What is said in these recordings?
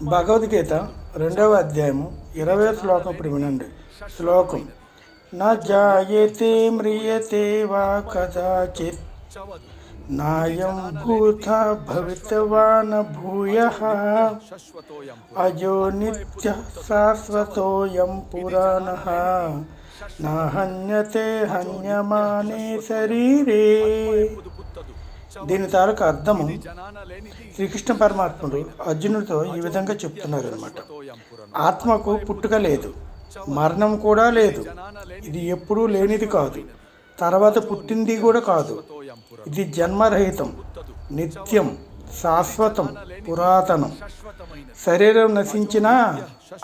భగవద్గీత రెండవ అధ్యాయము ఇరవై శ్లోకం ఇప్పుడు వినండి. శ్లోకం నా జాయతే మ్రియతే వా కదాచిత్ నాయం భూత భవితవాన్ భూయ అజో నిత్య శాశ్వతోయం పురాణ నా హన్యతే హన్యమానే శరీరే దీని తాలూకు అర్థము శ్రీకృష్ణ పరమాత్ముడు అర్జునుడితో ఈ విధంగా చెప్తున్నారు అనమాట ఆత్మకు పుట్టుక లేదు మరణం కూడా లేదు ఇది ఎప్పుడూ లేనిది కాదు తర్వాత పుట్టింది కూడా కాదు ఇది జన్మరహితం నిత్యం శాశ్వతం పురాతనం. శరీరం నశించినా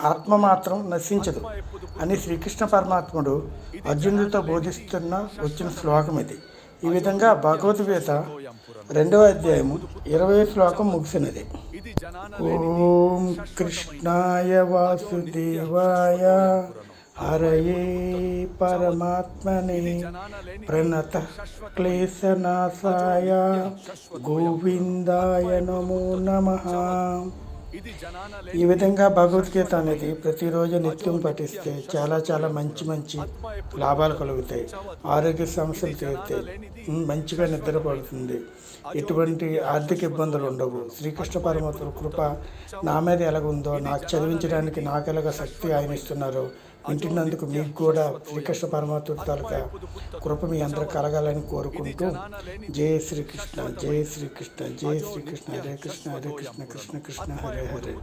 ఆత్మ మాత్రం నశించదు అని శ్రీకృష్ణ పరమాత్ముడు అర్జునుడితో బోధిస్తున్న వచ్చిన శ్లోకం ఇది. ఈ విధంగా భగవద్గీత రెండవ అధ్యాయము ఇరవై శ్లోకం ముగిసినది. ఓం కృష్ణాయ వాసుదేవాయ హరయే పరమాత్మనే ప్రణత క్లేశనాశాయ గోవిందాయ నమో నమః. ఈ విధంగా భగవద్గీత అనేది ప్రతిరోజు నిత్యం పఠిస్తే చాలా చాలా మంచి మంచి లాభాలు కలుగుతాయి. ఆరోగ్య సమస్యలు తీరుతాయి. మంచిగా నిద్రపడుతుంది ఎటువంటి ఆర్థిక ఇబ్బందులు ఉండవు. శ్రీకృష్ణ పరమాత్మ కృప నా మీద ఎలాగుందో నాకు చదివించడానికి నాకు ఎలాగ శక్తి ఆయన ఇస్తున్నారో వింటున్నందుకు మీకు కూడా శ్రీకృష్ణ పరమాత్మ తాలూకా కృప మీ అందరూ కలగాలని కోరుకుంటూ జై శ్రీకృష్ణ జై శ్రీకృష్ణ జై శ్రీకృష్ణ హరే కృష్ణ హరే కృష్ణ కృష్ణ కృష్ణ హరే హరే.